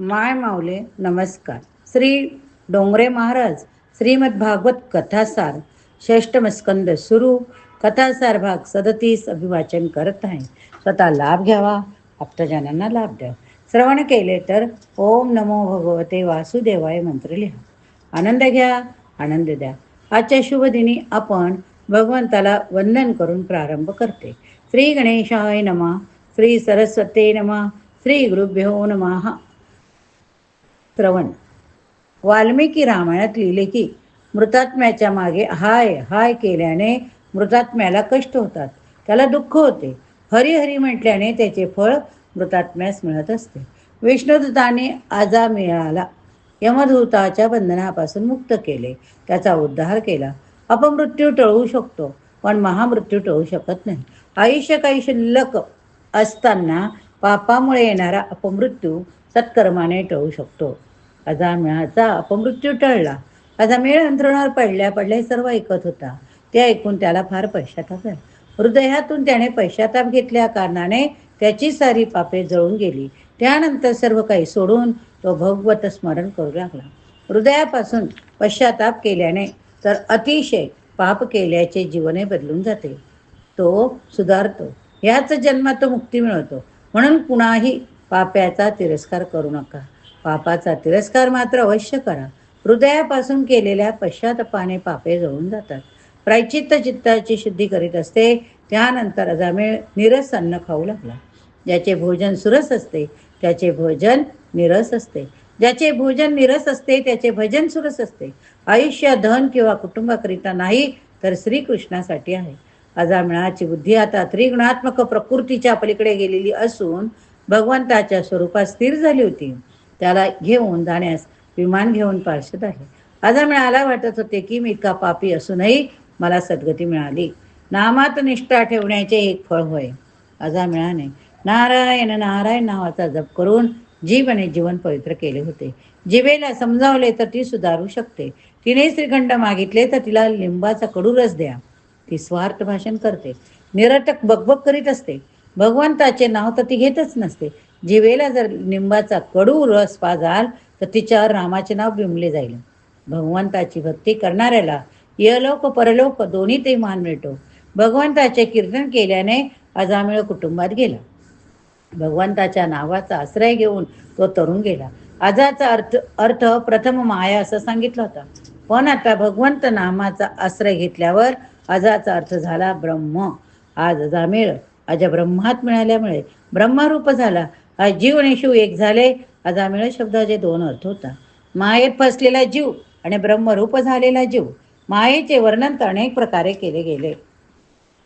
माय माऊले नमस्कार. श्री डोंगरे महाराज श्रीमद भागवत कथासार षष्टम स्कंद सुरू. कथासार भाग सदतीस अभिवाचन करत आहे. स्वतः लाभ घ्यावा आप्तजनांना लाभ द्या. श्रवण केले तर ओम नमो भगवते वासुदेवाय मंत्र लिहा. आनंद घ्या आनंद द्या. आजच्या शुभ दिनी आपण भगवंताला वंदन करून प्रारंभ करते. श्री गणेशाय नमा श्री सरस्वते नमा श्री गुरुभ्यो नमः. श्रवण. वाल्मिकी रामायणात लिहिले की मृतात्म्याच्या मागे हाय हाय केल्याने मृतात्म्याला कष्ट होतात. त्याला दुःख होते. हरी हरी म्हटल्याने त्याचे फळ मृतात्म्यास मिळत असते. विष्णुदूताने आजा मिळाला यमधूताच्या बंधनापासून मुक्त केले. त्याचा उद्धार केला. अपमृत्यू टळवू शकतो पण महामृत्यू टळू शकत नाही. आयुष्य काही शिल्लक असताना पापामुळे येणारा अपमृत्यू सत्कर्माने टळू शकतो. अजामिळाचा अपमृत्यू टळला. अजामिळ अंथरुणावर पडल्या पडल्या सर्व ऐकत होता. ते ऐकून त्याला फार पश्चाताप झाला. हृदयातून त्याने पश्चाताप घेतल्या कारणाने त्याची सारी पापे जळून गेली. त्यानंतर सर्व काही सोडून तो भगवत स्मरण करू लागला. हृदयापासून पश्चाताप केल्याने तर अतिशय पाप केल्याचे जीवने बदलून जाते. तो सुधारतो. ह्याच जन्मात तो मुक्ती मिळवतो. म्हणून कुणाही पाप्याचा तिरस्कार करू नका. पापाचा तिरस्कार मात्र अवश्य करा. हृदयापासून केलेल्या पश्चातापाने पापे जळून जातात. प्रायचित्त चित्ताची शुद्धी करीत असते त्यानंतर अजामेळ निरस अन्न खाऊ लागला. ज्याचे भोजन सुरस असते त्याचे भोजन निरस असते. ज्याचे भोजन निरस असते त्याचे भजन सुरस असते. आयुष्य धन किंवा कुटुंबाकरिता नाही तर श्रीकृष्णासाठी आहे. अजामिळाची बुद्धी आता त्रिगुणात्मक प्रकृतीच्या पलीकडे गेलेली असून भगवंताच्या स्वरूपात स्थिर झाली होती. त्याला घेऊन जाण्यास विमान घेऊन पार्श्वत आहे. अजामिळाला वाटत होते की मी इतका पापी असूनही मला सद्गती मिळाली. नामात निष्ठा ठेवण्याचे एक फळ होय. अजामिळाने नारायण नारायण नावाचा जप करून जीवने जीवन पवित्र केले होते. जिवेला समजावले तर ती सुधारू शकते. तिने श्रीखंड मागितले तर तिला लिंबाचा कडू रस द्या. ती स्वार्थ भाषण करते. निरटक बकबक करीत असते. भगवंताचे नाव तर ती घेतच नसते. जिवेला जर लिंबाचा कडू रस पाजाल तर तिच्यावर रामाचे नाव बिंबले जाईल. भगवंताची भक्ती करणाऱ्याला यलोक परलोक दोन्ही ते मान मिळतो. भगवंताचे कीर्तन केल्याने अजामिळ कुटुंबात गेला. भगवंताच्या नावाचा आश्रय घेऊन तो तरुण गेला. आजाचा अर्थ अर्थ प्रथम माया असं सांगितलं होता. पण आता भगवंत नामाचा आश्रय घेतल्यावर अजाचा अर्थ झाला ब्रह्म. आज अजामिळ अजा ब्रह्मात मिळाल्यामुळे ब्रह्मरूप झाला. आज जीव आणि शिव एक झाले. अजामिळ शब्दाचे दोन अर्थ होता. मायेत फसलेला जीव आणि ब्रह्मरूप झालेला जीव. मायेचे वर्णन तर अनेक प्रकारे केले गेले.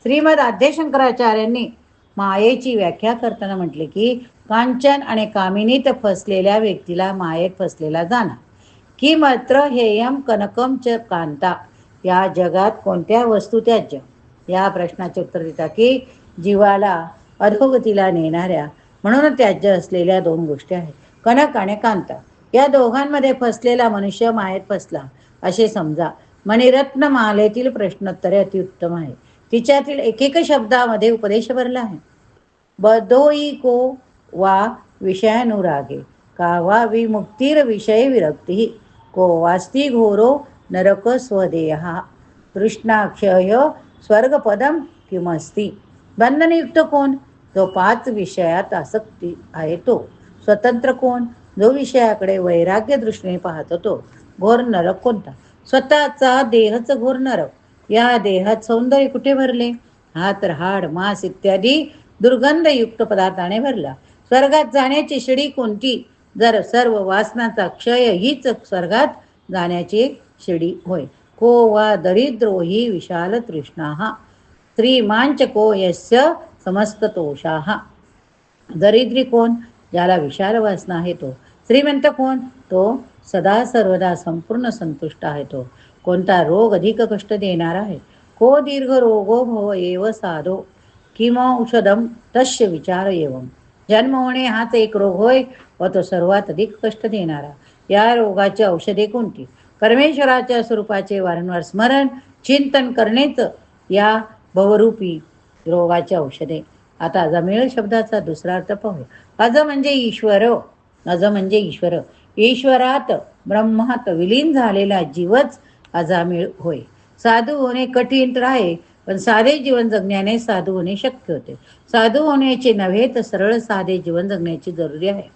श्रीमद आद्यशंकराचार्यांनी मायेची व्याख्या करताना म्हटले की कांचन आणि कामिनीत फसलेल्या व्यक्तीला मायेत फसलेला जाणा. की मात्र हेयम कनकम च कांता. या जगात कोणत्या वस्तू त्याज्य? या प्रश्नाचे उत्तर देता की जीवाला अधोगतीला नेणाऱ्या म्हणून त्याज्य असलेल्या दोन गोष्टी आहेत. कनक आणि कांता. या दोघांमध्ये फसलेला मनुष्य मायेत फसला असे समजा. मणिरत्न मालेतील प्रश्नोत्तरे अतिउत्तम आहे तिच्यातील एकेक शब्दामध्ये उपदेश भरला आहे. बदोई को वा विषयानुरागे का वा विमुक्तीर विषय विरक्ती को वास्ती घोरो नरक स्वदेहा तृष्णाक्षय स्वर्गपदम किमस्ती. बंधनयुक्त कोण? जो पाच विषयात आसक्ती आहे तो. स्वतंत्र कोण? जो विषयाकडे वैराग्य दृष्टीने पाहतो तो. घोर नरक कोणता? स्वतःचा देहच घोर नरक. या देहात सौंदर्य कुठे भरले? हात हाड मांस इत्यादी दुर्गंधयुक्त पदार्थाने भरला. स्वर्गात जाण्याची शिडी कोणती? जर सर्व वासनाचा क्षय हीच स्वर्गात जाण्याची शिडी होय. को वा दरिद्रो ही विशाल तृष्णा हा. को यस्य समस्ततोषाः। दरिद्री कोण? ज्याला विशाल वासना आहे तो. श्रीमंत कोण? तो सदा सर्वदा संपूर्ण संतुष्ट आहे तो. कोणता रोग अधिक कष्ट देणार आहे? को दीर्घ रोगो भव एव साधो? किम औषधम तस्य विचार एवम जन्म होणे हाच एक रोग होय व तो सर्वात अधिक कष्ट देणारा. या रोगाची औषधे कोणती? परमेश्वराच्या स्वरूपाचे वारंवार स्मरण चिंतन करणेच या भवरूपी रोगाची औषधे. आता जमेळ शब्दाचा दुसरा अर्थ पाहू अज म्हणजे ईश्वर अज म्हणजे ईश्वर. ईश्वरात ब्रह्मात विलीन झालेला जीवच अजामिळ होय. साधू होणे कठीण तर आहे पण साधे जीवन जगण्याने साधू होणे शक्य होते. साधू होण्याचे नव्हे तर सरळ साधे जीवन जगण्याची जरुरी आहे.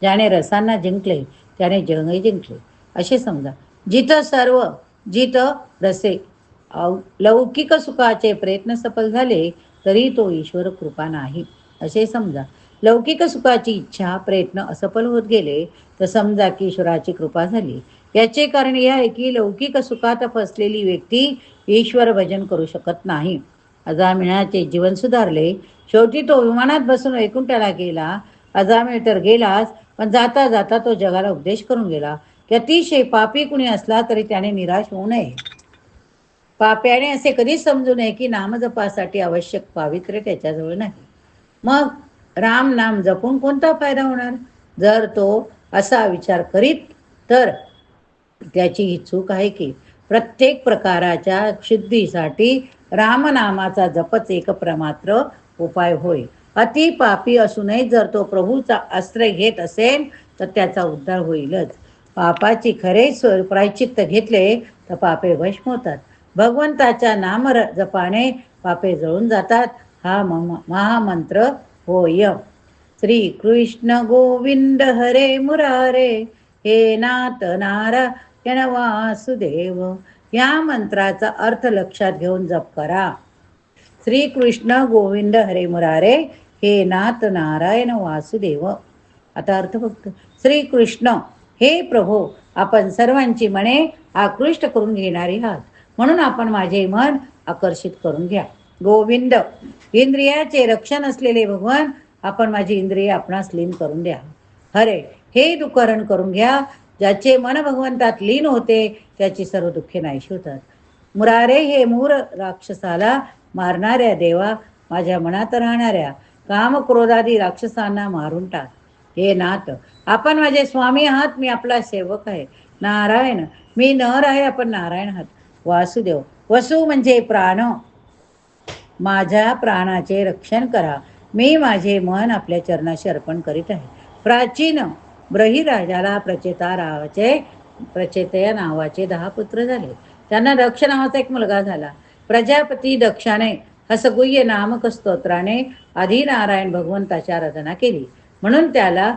ज्याने रसांना जिंकले त्याने जगही जिंकले. असे समजा. जिथं सर्व जिथं रसे लौकिक सुखाचे प्रयत्न सफल झाले तरी तो ईश्वर कृपा नाही. असे समजा. लौकिक सुखाची इच्छा प्रयत्न असफल होत गेले तर समजा की ईश्वराची कृपा झाली. याचे कारण हे आहे की लौकिक सुखात फसलेली व्यक्ती ईश्वर भजन करू शकत नाही. अजामिळाचे जीवन सुधारले. शेवटी तो विमानात बसून वैकुंठाला गेला. अजामिळ तर गेलाच पण जाता जाता तो जगाला उपदेश करून गेला. की अतिशय पापी कुणी असला तरी त्याने निराश होऊ नये. पाप्याने असे कधीच समजू नये की नामजपासाठी आवश्यक पावित्र्य त्याच्याजवळ नाही. मग राम नाम जपून कोणता फायदा होणार? जर तो असा विचार करीत तर त्याची ही चूक आहे की प्रत्येक प्रकाराच्या शुद्धीसाठी रामनामाचा जपच एक प्रमात्र उपाय होय. अति पापी असूनही जर तो प्रभूचा आश्रय घेत असेल तर त्याचा उद्धार होईलच. पापाची खरे स्व- प्रायचित्त घेतले तर पापे भस्म होतात भगवंताच्या नाम र- जपाने पापे जळून जातात. हा मम- महामंत्र होय. श्री कृष्ण गोविंद हरे मुरारे हे नाथ नारायण वासुदेव या मंत्राचा अर्थ लक्षात घेऊन जप करा. श्री कृष्ण गोविंद हरे मुरारे हे नाथ नारायण वासुदेव. आता अर्थ फक्त श्री कृष्ण हे प्रभो आपण सर्वांची मने आकृष्ट करून घेणारी आहात. म्हणून आपण माझे मन आकर्षित करून घ्या. गोविंद इंद्रियाचे रक्षण असलेले भगवान आपण माझी इंद्रिय आपणास लीन करून द्या. हरे हे दुःखहरण करून घ्या ज्याचे मन भगवंतात लीन होते त्याची सर्व दुःखे नाहीशी होतात. मुरारे हे मूर राक्षसाला मारणाऱ्या देवा माझ्या मनात राहणाऱ्या काम क्रोधादी राक्षसांना मारून टाक. हे नाथ आपण माझे स्वामी आहात मी आपला सेवक आहे. नारायण मी नर आहे आपण नारायण आहात. वासुदेव. वसु म्हणजे प्राण. माझ्या प्राणाचे रक्षण करा. मी माझे मन आपल्या चरणाशी अर्पण करीत आहे. प्राचीन ब्रहिराजाला प्रचेता रावाचे प्रचेतया नावाचे दहा पुत्र झाले. त्यांना दक्ष नावाचा एक मुलगा झाला. प्रजापती दक्षाने हसगुह्य नामक स्तोत्राने आधी नारायण भगवंताची आराधना केली. म्हणून त्याला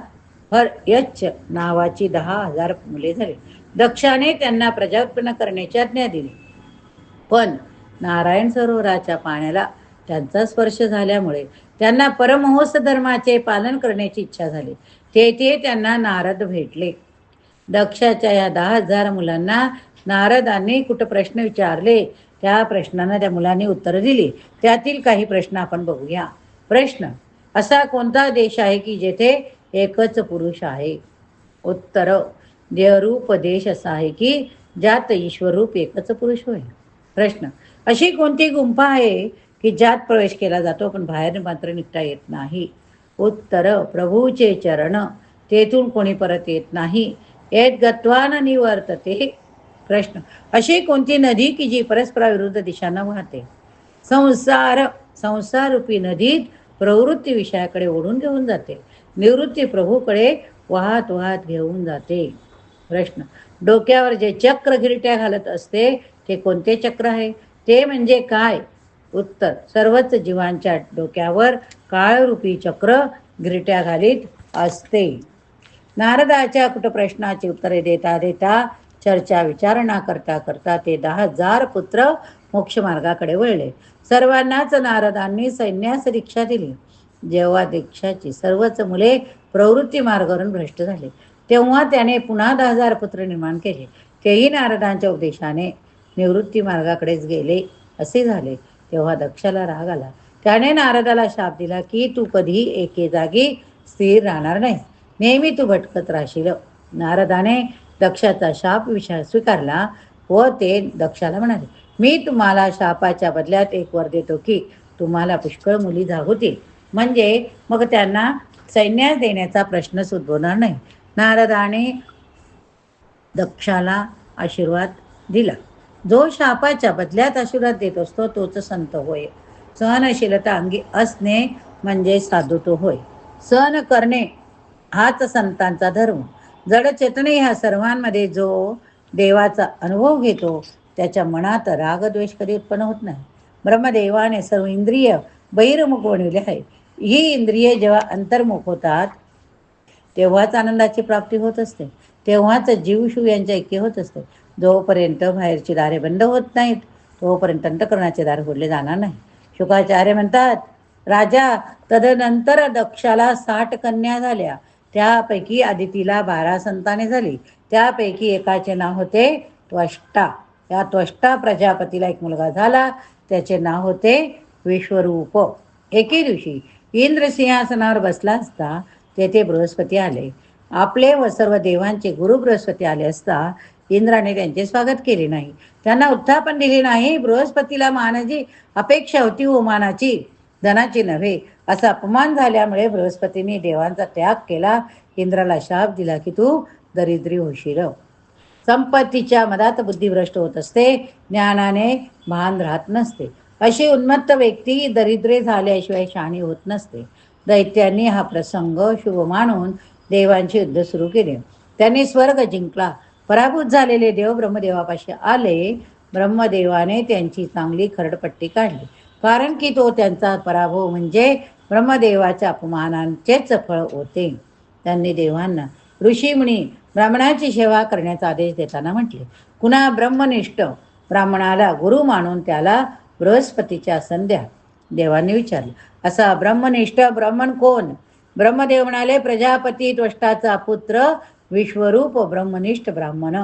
हर यच्छ नावाची दहा हजार मुले झाली. दक्षाने त्यांना प्रजापना करण्याची आज्ञा दिली. पण नारायण सरोवराच्या पाण्याला त्यांचा स्पर्श झाल्यामुळे त्यांना परमहंस धर्माचे पालन करण्याची इच्छा झाली. तेथे त्यांना नारद भेटले. दक्षाच्या या दहा हजार मुलांना नारदांनी कुठं प्रश्न विचारले त्या प्रश्नांना त्या मुलांनी उत्तरं दिली. त्यातील काही प्रश्न आपण बघूया. प्रश्न असा कोणता देश आहे की जेथे एकच पुरुष आहे? उत्तर देहरूप देश असा आहे की ज्यात ईश्वरूप एकच पुरुष होय. प्रश्न. अशी कोणती गुंफा आहे की ज्यात प्रवेश केला जातो पण बाहेर मात्र निघता येत नाही? उत्तर प्रभूचे चरण. तेथून कोणी परत येत नाही. येत गत्वान निवर्तते. प्रश्न. अशी कोणती नदी की जी परस्पराविरुद्ध दिशांना वाहते? संसार. संसाररूपी नदीत प्रवृत्ती विषयाकडे ओढून घेऊन जाते. निवृत्ती प्रभूकडे वाहत वाहत घेऊन जाते. प्रश्न. डोक्यावर जे चक्र गिरट्या घालत असते ते कोणते चक्र आहे? ते म्हणजे काय? उत्तर. सर्वच जीवांच्या डोक्यावर काळरूपी चक्र गिरट्या घालीत असते. नारदाच्या कुठ प्रश्नाची उत्तरे देता देता चर्चा विचारणा करता करता ते दहा हजार पुत्र मोक्ष मार्गाकडे वळले. सर्वांनाच नारदांनी सैन्यास दीक्षा दिली. जेव्हा दीक्षाची सर्वच मुले प्रवृत्ती मार्गावरून भ्रष्ट झाले. तेव्हा त्याने पुन्हा दहा हजार पुत्र निर्माण केले. तेही नारदांच्या उपदेशाने निवृत्ती मार्गाकडेच गेले असे झाले. तेव्हा दक्षाला राग आला. त्याने नारदाला शाप दिला की तू कधी एके जागी स्थिर राहणार नाही. नेहमी तू भटकत राहशील. नारदाने दक्षाचा शाप विषय स्वीकारला व ते दक्षाला म्हणाले मी तुम्हाला शापाच्या बदल्यात एक वर देतो की तुम्हाला पुष्कळ मुली जागवतील. म्हणजे मग त्यांना सैन्यास देण्याचा प्रश्नच उद्भवणार नाही. नारदाने दक्षाला आशीर्वाद दिला. जो शापाच्या बदल्यात आशीर्वाद देत असतो तोच संत होय. सहनशीलता अंगी असणे म्हणजे साधुत्व होय. सहन करणे हाच संतांचा धर्म. जड चेतने ह्या सर्वांमध्ये जो देवाचा अनुभव घेतो त्याच्या मनात रागद्वेष कधी उत्पन्न होत नाही. ब्रह्मदेवाने सर्व इंद्रिय बहिर्मुख बनविले आहे ही इंद्रिये जेव्हा अंतर्मुख होतात तेव्हाच आनंदाची प्राप्ती होत असते. तेव्हाच जीवशिव यांच्या ऐक्य होत असते. जोपर्यंत बाहेरची दारे बंद होत नाहीत तोपर्यंत अंतकरणाचे दार फोडले जाणार नाही. शुकाचार्य म्हणतात राजा तदनंतर दक्षाला साठ कन्या झाल्या. त्यापैकी आदितीला बारा संताने झाली. त्यापैकी एकाचे नाव होते त्वष्टा. या त्वष्टा प्रजापतीला एक मुलगा झाला. त्याचे नाव होते विश्वरूप. एके दिवशी इंद्र सिंहासनावर बसला असता तेथे बृहस्पती आले. आपले व सर्व देवांचे गुरु बृहस्पती आले असता इंद्राने त्यांचे स्वागत केले नाही. त्यांना उत्थापन दिले नाही. बृहस्पतीला मानाची अपेक्षा होती उमानाची धनाची नव्हे. असा अपमान झाल्यामुळे बृहस्पतीने देवांचा त्याग केला. इंद्राला शाप दिला की तू दरिद्री होशील संपत्तीच्या मदात बुद्धी भ्रष्ट होत असते. ज्ञानाने भान राहत नसते. अशी उन्मत्त व्यक्ती दरिद्रे झाल्याशिवाय शहाणी होत नसते. दैत्यांनी हा प्रसंग शुभ मानून देवांचे युद्ध सुरू केले. त्यांनी स्वर्ग जिंकला. पराभूत झालेले देव ब्रह्मदेवापाशी आले. ब्रह्मदेवाने त्यांची चांगली खरडपट्टी काढली. कारण की तो त्यांचा पराभव म्हणजे ब्रह्मदेवाच्या अपमानांचेच फळ होते. त्यांनी देवांना ऋषीमुनी ब्राह्मणाची सेवा करण्याचा आदेश देताना म्हटले. कुणा ब्रह्मनिष्ठ ब्राह्मणाला गुरु मानून त्याला बृहस्पतीच्या संध्या देवांनी विचारलं. असा ब्रह्मनिष्ठ ब्राह्मण कोण? ब्रह्मदेव म्हणाले प्रजापती त्वष्टाचा पुत्र विश्वरूप ब्रह्मनिष्ठ ब्राह्मण.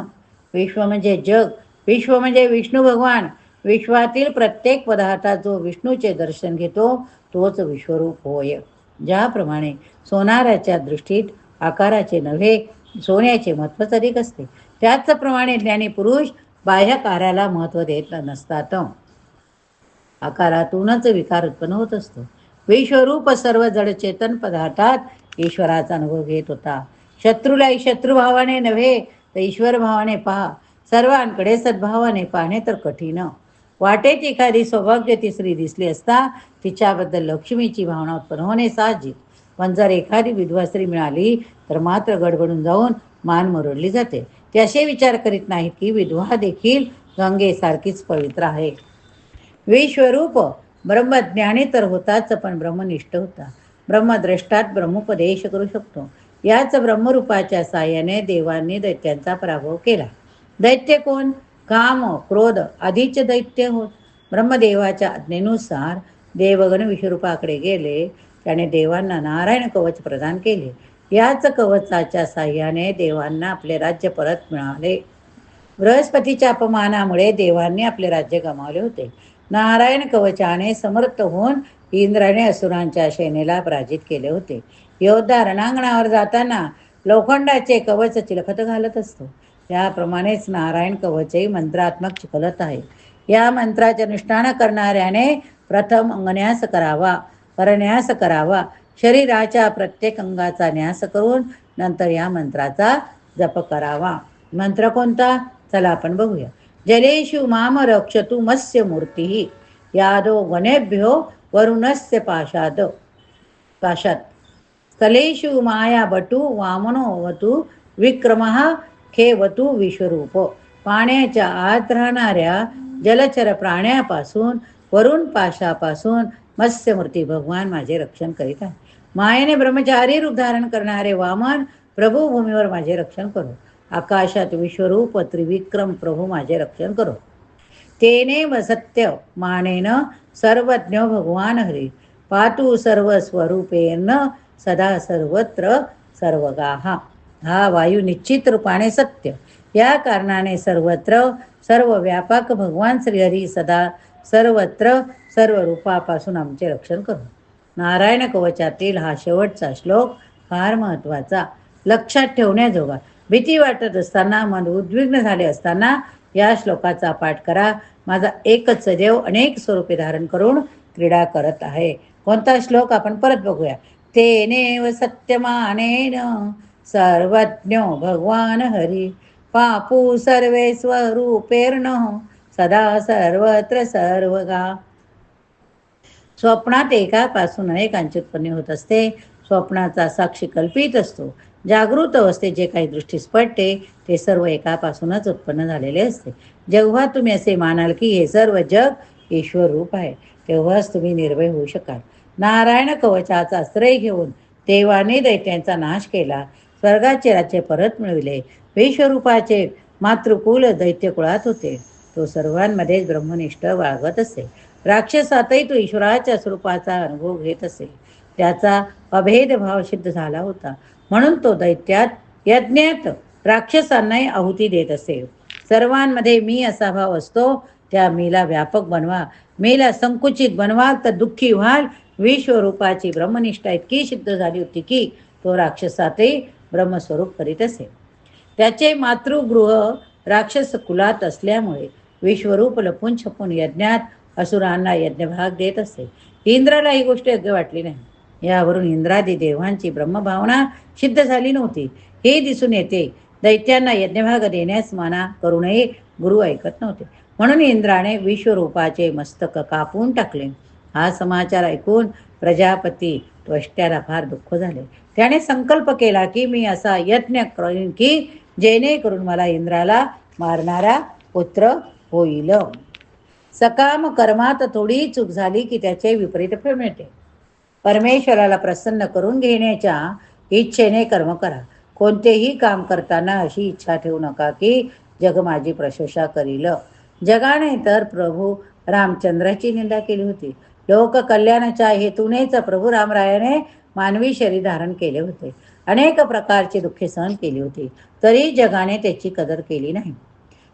विश्व म्हणजे जग विश्व म्हणजे विष्णू भगवान. विश्वातील प्रत्येक पदार्थात जो विष्णूचे दर्शन घेतो तोच विश्वरूप होय. ज्याप्रमाणे सोनाराच्या दृष्टीत आकाराचे नव्हे सोन्याचे महत्त्वच अधिक असते त्याचप्रमाणे ज्ञानी पुरुष बाह्य कार्याला महत्त्व देत नसतात. आकारातूनच विकार उत्पन्न होत असतो. विश्वरूप सर्व जड चेतन पदार्थात ईश्वराचा अनुभव घेत होता. शत्रूला शत्रुभावाने नव्हे तर ईश्वर भावाने पहा. सर्वांकडे सद्भावाने पाहणे तर कठीण. वाटेत एखादी सौभाग्य स्त्री दिसली असता तिच्याबद्दल लक्ष्मीची भावना उत्पन्न होणे साहजिक. पण जर एखादी विधवा स्त्री मिळाली तर मात्र गडबडून जाऊन मान मरडली जाते. ते असे विचार करीत नाहीत की विधवा देखील गंगेसारखीच पवित्र आहे. विश्वरूप ब्रह्मज्ञानी तर होताच पण ब्रह्मनिष्ठ होता. ब्रह्मद्रष्टात ब्रह्मोपदेश करू शकतो. याच ब्रह्मरूपाच्या साह्याने देवांनी दैत्यांचा पराभव केला. दैत्य कोण? काम क्रोध आधीचे दैत्य होत. ब्रह्मदेवाच्या आज्ञेनुसार देवगण विश्वरूपाकडे गेले त्याने देवांना नारायण कवच प्रदान केले. याच कवचाच्या साह्याने देवांना आपले राज्य परत मिळाले. बृहस्पतीच्या अपमानामुळे देवांनी आपले राज्य गमावले होते. नारायण कवचाने समर्थ होऊन इंद्राने असुरांच्या सेनेला पराजित केले होते. योद्धा रणांगणावर जाताना लोखंडाचे कवच चिलखत घालत असतो. त्याप्रमाणेच नारायण कवचही मंत्रात्मक चिखलत आहे. या मंत्राचे अनुष्ठान करणाऱ्याने प्रथम अंगन्यास करावा परन्यास करावा शरीराच्या प्रत्येक अंगाचा न्यास करून नंतर या मंत्राचा जप करावा. मंत्र कोणता? चला आपण बघूया. जलेषु माम रक्षतु मत्स्य मूर्तिः। यादो वनेभ्यो वरुणस्य पाशाद। पाशात्। स्थलेषु माया बटू वामनो वतु विक्रम खेवतु विश्वरूप। पाण्याच्या आत राहणाऱ्या जलचर प्राण्यापासून वरुण पाशापासून मत्स्यमूर्ती भगवान माझे रक्षण करीत आहे। मायेने ब्रह्मचारी रूप धारण करणारे वामन प्रभू भूमीवर माझे रक्षण करू। आकाशात विश्वरूप त्रिविक्रम प्रभू माझे रक्षण करो. तेने व सत्य मानेन सर्वज्ञ भगवान हरी. पातू सर्व स्वरूपेन सदा सर्वत्र सर्वगाहा हा वायू निश्चित रूपाने सत्य. या कारणाने सर्वत्र सर्व व्यापक भगवान श्रीहरी सदा सर्वत्र सर्व रूपापासून आमचे रक्षण करू. नारायण कवचातील हा शेवटचा श्लोक फार महत्त्वाचा. लक्षात ठेवण्याजोगा. भीती वाटत असताना मन उद्विग्न झाले असताना या श्लोकाचा पाठ करा. माझा एकच देव अनेक स्वरूपे धारण करून क्रीडा करत आहे. कोणता श्लोक आपण परत बघूया. तेनेव सत्यमानेन सर्वज्ञ भगवान हरी. पापू सर्वे स्वरूपेर्ण सदा सर्वत्र सर्वगा. स्वप्नात एकापासून अनेकांची उत्पन्न होत असते. स्वप्नाचा साक्षी कल्पित असतो. जागृत अवस्थेत जे काही दृष्टीस पडते ते सर्व एकापासूनच उत्पन्न झालेले असते. जेव्हा तुम्ही असे मानाल की हे सर्व जग ईश्वर रूप आहे तेव्हाच तुम्ही निर्भय होऊ शकाल. नारायण कवचाचा आश्रय घेऊन देवाने दैत्यांचा नाश केला स्वर्गाचे राज्य परत मिळविले विश्वरूपाचे मातृकुल दैत्यकुळात होते. तो सर्वांमध्ये ब्रह्मनिष्ठ वाळवत असे. राक्षसातही तो ईश्वराच्या स्वरूपाचा अनुभव घेत असे. त्याचा अभेद भाव सिद्ध झाला होता. म्हणून तो दैत्यात यज्ञात राक्षसांनाही आहुती देत असे. सर्वांमध्ये मी असा भाव असतो त्या मीला व्यापक बनवा. मीला संकुचित बनवाल तर दुःखी व्हाल. विश्वरूपाची ब्रह्मनिष्ठा इतकी सिद्ध झाली होती की तो राक्षसातही ब्रह्मस्वरूप करीत असे. त्याचे मातृगृह राक्षस कुलात असल्यामुळे विश्वरूप लपून छपून यज्ञात असुरांना यज्ञभाग देत असे. इंद्राला ही गोष्ट योग्य वाटली नाही. यावरून इंद्रादी देवांची ब्रह्मभावना सिद्ध झाली नव्हती. हे दिसून येते. दैत्यांना यज्ञभाग देण्यास मना करूनही गुरु ऐकत नव्हते. म्हणून इंद्राने विश्वरूपाचे मस्तक कापून टाकले. हा समाचार ऐकून प्रजापती त्वष्ट्याला फार दुःख झाले. त्याने संकल्प केला की मी असा यज्ञ करीन की जेणेकरून मला इंद्राला मारणारा पुत्र होईल. सकाम कर्मात थोडी चूक झाली की त्याचे विपरीत फळ मिळते. परमेश्वराला प्रसन्न करून घेण्याच्या इच्छेने कर्म करा. कोणतेही काम करताना अशी इच्छा ठेवू नका की जग माझी प्रशंसा करील. जगाने तर प्रभू रामचंद्राची निंदा केली होती. लोक कल्याणाच्या हेतूनेच प्रभू रामरायाने मानवी शरीर धारण केले होते. अनेक प्रकारची दुःखे सहन केली होती. तरी जगाने त्याची कदर केली नाही.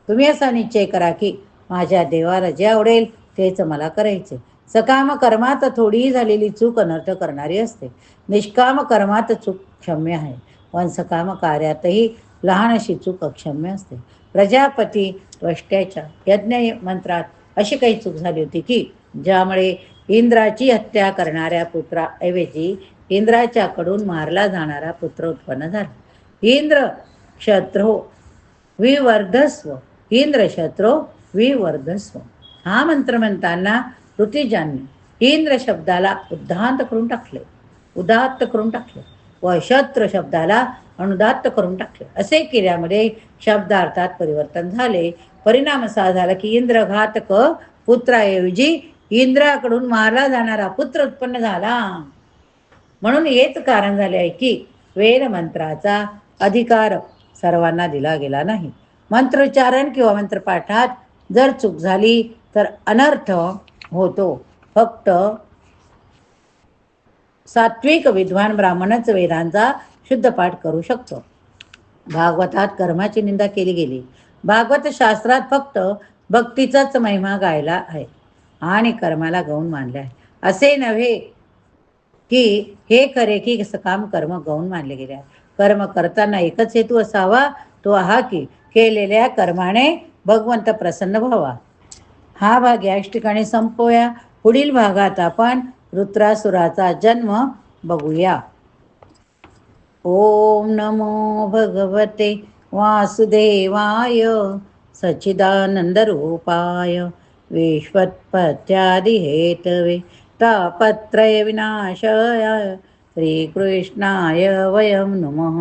तुम्ही असा निश्चय करा की माझ्या देवाला जे आवडेल तेच मला करायचे. सकाम कर्मात थोडीही झालेली चूक अनर्थ करणारी असते. निष्काम कर्मात चूक क्षम्य आहे. पण सकाम कार्यातही लहान अशी चूक अक्षम्य असते. प्रजापती वष्ट्याच्या यज्ञ मंत्रात अशी काही चूक झाली होती की ज्यामुळे इंद्राची हत्या करणाऱ्या पुत्राऐवजी इंद्राच्याकडून मारला जाणारा पुत्र उत्पन्न झाला. इंद्र शत्रो विवर्धस्व. इंद्र शत्रो विवर्धस्व. हा मंत्र म्हणताना ऋतिजांनी इंद्र शब्दाला उद्धांत करून टाकले. उदात्त करून टाकले. व शत्र शब्दाला अनुदात्त करून टाकले. असे केल्यामुळे शब्दार्थात परिवर्तन झाले. परिणाम असा झाला की इंद्रघातक पुत्राऐवजी इंद्राकडून मारला जाणारा पुत्र उत्पन्न झाला. म्हणून हेच कारण झाले आहे की वेद मंत्राचा अधिकार सर्वांना दिला गेला नाही. मंत्रोच्चारण किंवा मंत्रपाठात जर चूक झाली तर अनर्थ होतो. फक्त सात्विक विद्वान ब्राह्मणच वेदांचा शुद्ध पाठ करू शकतो. भागवतात कर्माची निंदा केली गेली. भागवत शास्त्रात फक्त भक्तीचाच महिमा गायला आहे आणि कर्माला गौण मानले आहे. असे नव्हे की हे खरे की सकाम कर्म गौण मानले गेले आहे कर्म करताना एकच हेतू असावा तो हा की केलेल्या कर्माने भगवंत प्रसन्न व्हावा. हा भाग याच ठिकाणी संपवूया. पुढील भागात आपण रुद्रासुराचा जन्म बघूया. ओम नमो भगवते वासुदेवाय सच्चिदानंदरूपाय विश्वत्पत्यादिहेतवे तापत्रय विनाशाय श्रीकृष्णाय वयं नमः.